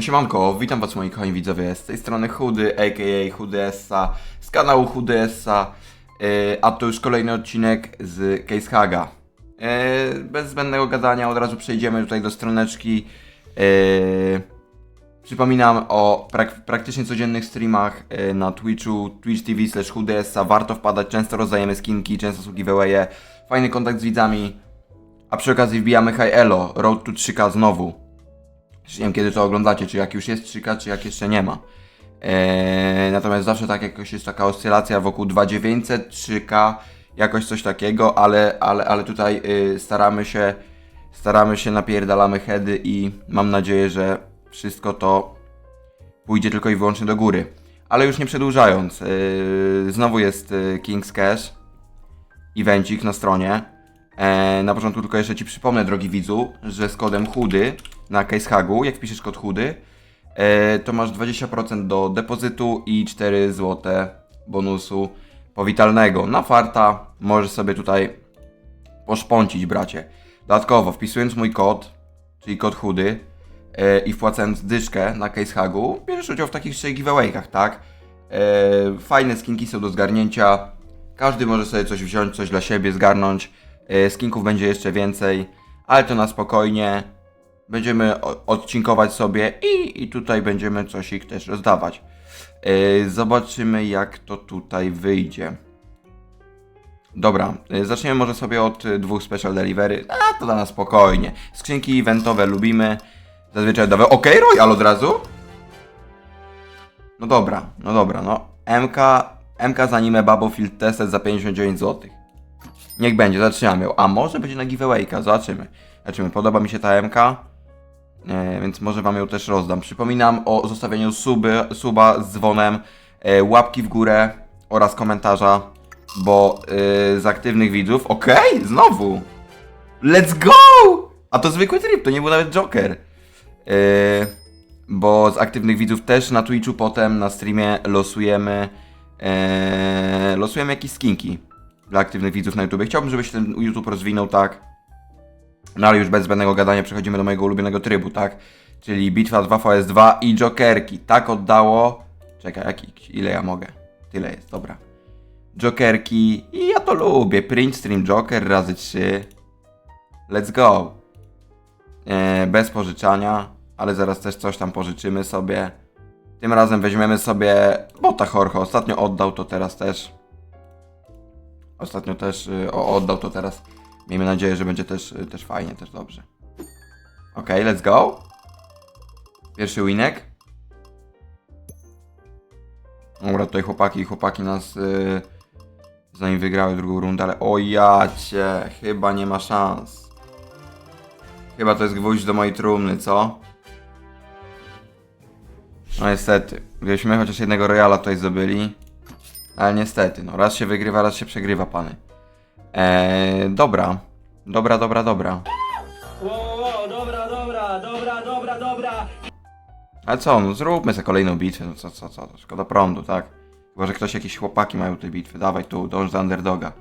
No siemanko, witam was moi kochani widzowie, z tej strony Chudy, a.k.a. Chudy Essa, z kanału Chudy Essa, yy, a to już kolejny odcinek z Case Haga. Yy, bez zbędnego gadania od razu przejdziemy tutaj do stroneczki. Yy, przypominam o prak- praktycznie codziennych streamach yy, na Twitchu, Twitch TV slash Chudy Essa, warto wpadać, często rozdajemy skinki, często są fajny kontakt z widzami, a przy okazji wbijamy High Elo, Road to 3K znowu. Nie wiem kiedy to oglądacie, czy jak już jest 3K, czy jak jeszcze nie ma. Eee, natomiast zawsze tak jakoś jest taka oscylacja wokół 2900, 3K, jakoś coś takiego, ale, ale, ale tutaj y, staramy się, staramy się, napierdalamy heady i mam nadzieję, że wszystko to pójdzie tylko i wyłącznie do góry. Ale już nie przedłużając, yy, znowu jest y, King's Cash, evencik na stronie. E, na początku tylko jeszcze Ci przypomnę, drogi widzu, że z kodem chudy na CaseHagu, jak wpiszesz kod chudy, e, to masz 20% do depozytu i 4 zł bonusu powitalnego. Na farta możesz sobie tutaj poszpącić, bracie. Dodatkowo, wpisując mój kod, czyli kod chudy e, i wpłacając dyszkę na CaseHagu, bierzesz udział w takich trzech giveaway'kach, tak? E, fajne skinki są do zgarnięcia. Każdy może sobie coś wziąć, coś dla siebie zgarnąć. Skinków będzie jeszcze więcej, ale to na spokojnie. Będziemy odcinkować sobie i, i tutaj będziemy coś ich też rozdawać. E, Zobaczymy jak to tutaj wyjdzie. Dobra, e, zaczniemy może sobie od e, dwóch special delivery. A to na spokojnie. Skrzynki eventowe lubimy. Zazwyczaj dawe. Okej, Royal od razu? No dobra, no dobra, no. MK, MK z anime Battlefield Tested za 59 zł. Niech będzie, zatrzymamy ją. A może będzie na giveawayka, zobaczymy. Zobaczymy, podoba mi się ta MK, e, więc może wam ją też rozdam. Przypominam o zostawieniu suby, suba z dzwonem, e, łapki w górę oraz komentarza, bo e, z aktywnych widzów... Okej, znowu! Let's go! A to zwykły trip, to nie był nawet Joker. Bo z aktywnych widzów też na Twitchu potem na streamie losujemy losujemy jakieś skinki dla aktywnych widzów na YouTube. Chciałbym, żeby się ten YouTube rozwinął tak. No ale już bez zbędnego gadania przechodzimy do mojego ulubionego trybu, tak? Czyli bitwa 2 vs2 i jokerki. Tak oddało. Czekaj, jaki, ile ja mogę? Tyle jest, dobra. Jokerki i ja to lubię. Print stream Joker razy 3. Let's go. E, bez pożyczania, ale zaraz też coś tam pożyczymy sobie. Tym razem weźmiemy sobie bota Jorge. Ostatnio oddał to teraz też. Ostatnio też y, o, oddał to teraz. Miejmy nadzieję, że będzie też, y, też fajnie, też dobrze. Okej, let's go. Pierwszy winek. Dobra, tutaj chłopaki, chłopaki nas y, zanim wygrały drugą rundę, ale o ja cię, chyba nie ma szans. Chyba to jest gwóźdź do mojej trumny, co? No niestety. Gdybyśmy chociaż jednego Royala tutaj zdobyli. Ale niestety, no raz się wygrywa, raz się przegrywa, pany. Eee, dobra. Dobra, dobra, dobra. Ło, dobra, dobra, dobra, dobra, dobra. Ale co, no zróbmy sobie kolejną bitwę, no co, co, co, to szkoda prądu, tak? Chyba, że ktoś, jakieś chłopaki mają tej bitwy. Dawaj tu, dąż do underdoga.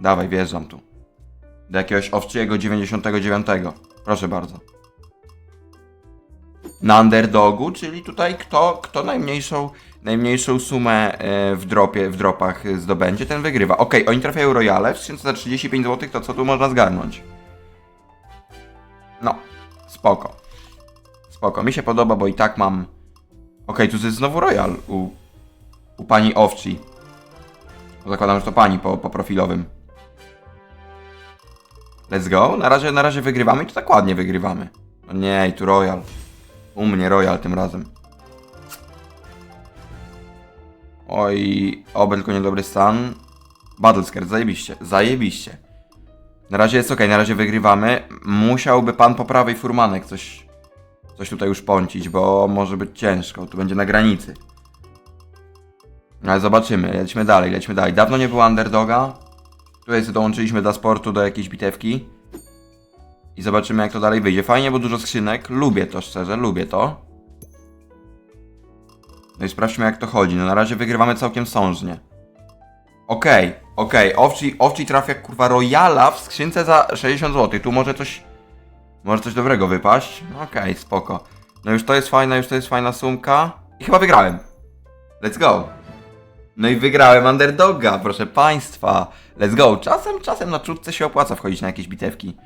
Dawaj, wjeżdżam tu. Do jakiegoś owczyego 99. Proszę bardzo. Na underdogu, czyli tutaj kto, kto najmniejszą, najmniejszą sumę e, w dropie, w dropach zdobędzie, ten wygrywa. Okej, oni trafiają royale, w skrzynce za 35 zł, to co tu można zgarnąć? No, spoko. Spoko, mi się podoba, bo i tak mam... Okej, tu jest znowu royal u, u pani Owci. Zakładam, że to pani po, po profilowym. Let's go. Na razie, na razie wygrywamy i to tak ładnie wygrywamy. No nie, tu royal. U mnie royal tym razem. Oj, oby tylko niedobry stan. Battlescare, zajebiście, zajebiście. Na razie jest ok, na razie wygrywamy. Musiałby pan po prawej furmanek coś, coś tutaj już pącić, bo może być ciężko. Tu będzie na granicy. Ale zobaczymy, lecimy dalej, lecimy dalej. Dawno nie było underdoga. Tutaj dołączyliśmy dla sportu do jakiejś bitewki. I zobaczymy jak to dalej wyjdzie. Fajnie, bo dużo skrzynek. Lubię to szczerze, lubię to. No i sprawdźmy jak to chodzi. No na razie wygrywamy całkiem sążnie. Okej, okej. Owci, owci trafia kurwa Royala w skrzynce za 60 zł. Tu może coś... Może coś dobrego wypaść. Okej, spoko. No już to jest fajna, już to jest fajna sumka. I chyba wygrałem. Let's go. No i wygrałem underdoga, proszę państwa. Let's go. Czasem, czasem na czutce się opłaca wchodzić na jakieś bitewki.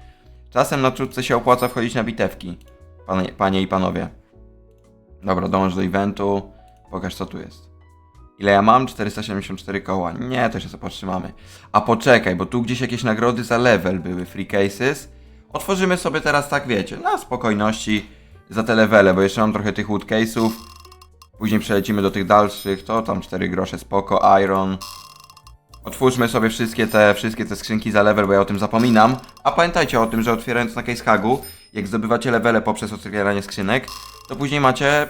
Czasem na czutce się opłaca wchodzić na bitewki. Panie, panie i panowie. Dobra, dąż do eventu. Pokaż co tu jest. Ile ja mam? 474 koła. Nie, to się powstrzymamy. A poczekaj, bo tu gdzieś jakieś nagrody za level były, free cases. Otworzymy sobie teraz tak, wiecie, na spokojności za te levele, bo jeszcze mam trochę tych wood. Później przelecimy do tych dalszych, to tam 4 grosze spoko, iron. Otwórzmy sobie wszystkie te, wszystkie te skrzynki za level, bo ja o tym zapominam. A pamiętajcie o tym, że otwierając na case hagu, jak zdobywacie levele poprzez otwieranie skrzynek, to później macie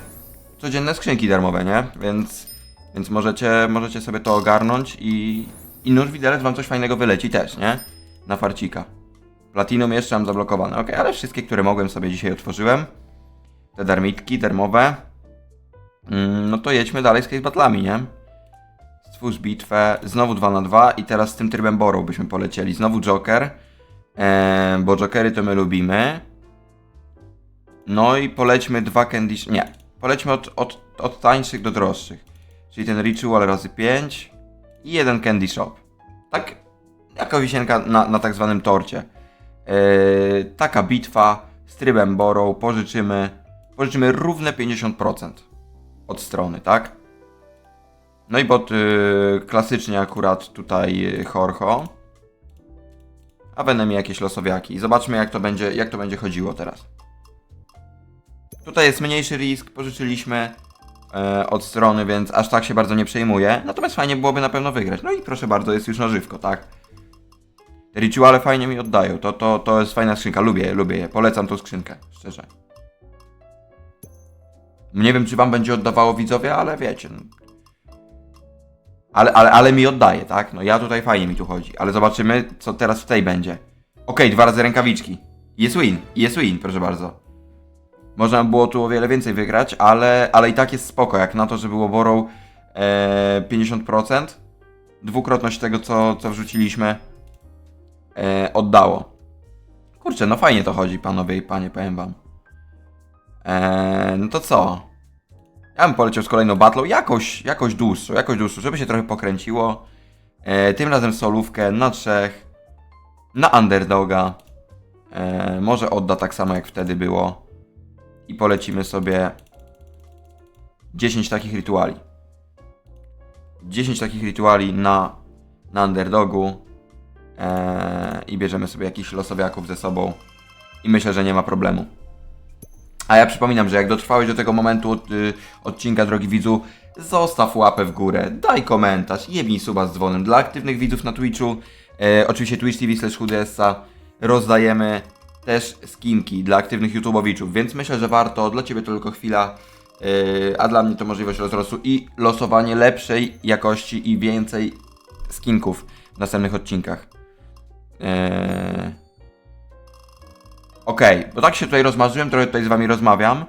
codzienne skrzynki darmowe, nie? Więc, więc możecie, możecie sobie to ogarnąć i, i nóż widelec wam coś fajnego wyleci też, nie? Na farcika. Platinum jeszcze mam zablokowane, ok, ale wszystkie, które mogłem sobie dzisiaj otworzyłem. Te darmitki darmowe. Mm, no to jedźmy dalej z case battlami, nie? Stwórz bitwę, znowu 2 na 2 i teraz z tym trybem Borrow byśmy polecieli. Znowu Joker, e, bo Jokery to my lubimy. No i polećmy dwa candy... Nie, polećmy od, od, od tańszych do droższych. Czyli ten Ritual razy 5 i jeden Candy Shop. Tak, jaka wisienka na, na tak zwanym torcie. E, taka bitwa z trybem Borrow, pożyczymy, pożyczymy równe 50% od strony, tak? No i bot y, klasycznie akurat tutaj y, Horho. A będę mi jakieś losowiaki. Zobaczmy jak to będzie, jak to będzie chodziło teraz. Tutaj jest mniejszy risk, pożyczyliśmy e, od strony, więc aż tak się bardzo nie przejmuję. Natomiast fajnie byłoby na pewno wygrać. No i proszę bardzo, jest już na żywko, tak? Te rituale fajnie mi oddają. To, to, to jest fajna skrzynka. Lubię lubię je. Polecam tą skrzynkę, szczerze. Nie wiem, czy wam będzie oddawało widzowie, ale wiecie. Ale, ale, ale mi oddaje, tak? No ja tutaj fajnie mi tu chodzi. Ale zobaczymy, co teraz w tej będzie. Okej, dwa razy rękawiczki. Jest win, jest win, proszę bardzo. Można by było tu o wiele więcej wygrać, ale, ale i tak jest spoko, jak na to, że było Borrow e, 50%. Dwukrotność tego, co, co wrzuciliśmy, e, oddało. Kurczę, no fajnie to chodzi, panowie i panie, powiem wam. E, no to co? Ja bym poleciał z kolejną battlą, jakąś, jakąś dłuższą, jakąś dłuższą, żeby się trochę pokręciło. E, tym razem solówkę na trzech, na underdoga. E, może odda tak samo jak wtedy było. I polecimy sobie 10 takich rytuali. 10 takich rytuali na, na underdogu. E, I bierzemy sobie jakichś losowiaków ze sobą. I myślę, że nie ma problemu. A ja przypominam, że jak dotrwałeś do tego momentu od, y, odcinka, drogi widzu, zostaw łapę w górę, daj komentarz, jebnij suba z dzwonem. Dla aktywnych widzów na Twitchu, e, oczywiście Twitch TV slash rozdajemy też skinki dla aktywnych YouTubeowiczów, więc myślę, że warto, dla Ciebie to tylko chwila, e, a dla mnie to możliwość rozrostu i losowanie lepszej jakości i więcej skinków w następnych odcinkach. Eee... Okej, bo tak się tutaj rozmarzyłem, trochę tutaj z wami rozmawiam.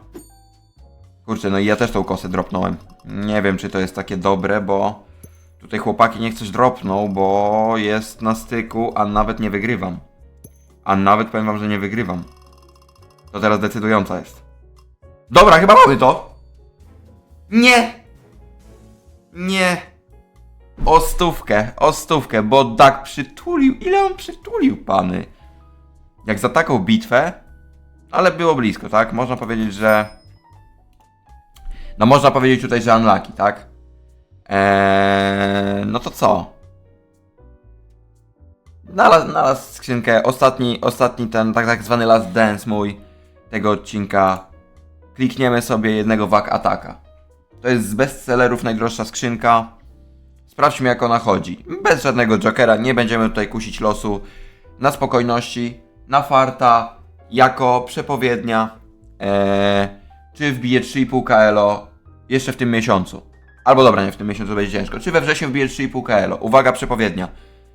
Kurczę, no i ja też tą kosę dropnąłem. Nie wiem, czy to jest takie dobre, bo tutaj chłopaki niech coś dropną, bo jest na styku, a nawet nie wygrywam. A nawet powiem wam, że nie wygrywam. To teraz decydująca jest. Dobra, chyba mamy to. Nie! Nie! O stówkę, o stówkę, bo tak przytulił. Ile on przytulił, pany? Jak za taką bitwę, ale było blisko, tak? Można powiedzieć, że. No, można powiedzieć tutaj, że unlucky, tak? Eee, no to co? Znalazł, znalazł skrzynkę. Ostatni, ostatni ten tak, tak zwany last dance mój tego odcinka. Klikniemy sobie jednego wak ataka. To jest z bestsellerów najdroższa skrzynka. Sprawdźmy jak ona chodzi. Bez żadnego jokera, nie będziemy tutaj kusić losu. Na spokojności na farta jako przepowiednia, e, czy wbije 3,5 KLO jeszcze w tym miesiącu. Albo dobra, nie w tym miesiącu będzie ciężko. Czy we wrześniu wbije 3,5 KLO. Uwaga, przepowiednia.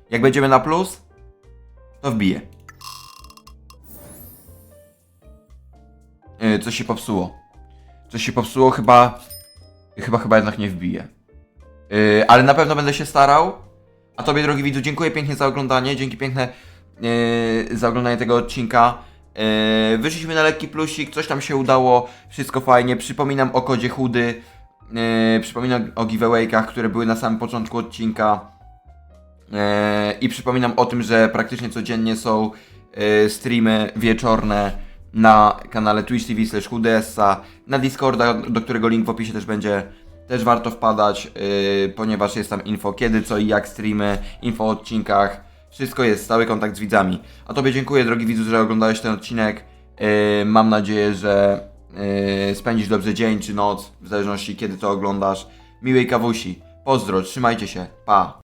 Jak będziemy na plus, to wbije. E, coś się popsuło. Coś się popsuło, chyba. Chyba, chyba jednak nie wbije. E, ale na pewno będę się starał. A tobie, drogi widzu, dziękuję pięknie za oglądanie. Dzięki piękne yy, za oglądanie tego odcinka. Yy, wyszliśmy na lekki plusik, coś tam się udało, wszystko fajnie. Przypominam o kodzie chudy, yy, przypominam o giveawaykach, które były na samym początku odcinka. I przypominam o tym, że praktycznie codziennie są streamy wieczorne na kanale Twitch TV slash na Discorda, do którego link w opisie też będzie. Też warto wpadać, yy, ponieważ jest tam info kiedy, co i jak streamy, info o odcinkach. Wszystko jest, stały kontakt z widzami. A Tobie dziękuję, drogi widzu, że oglądałeś ten odcinek. Yy, mam nadzieję, że yy, spędzisz dobrze dzień czy noc, w zależności kiedy to oglądasz. Miłej kawusi. Pozdro, trzymajcie się. Pa.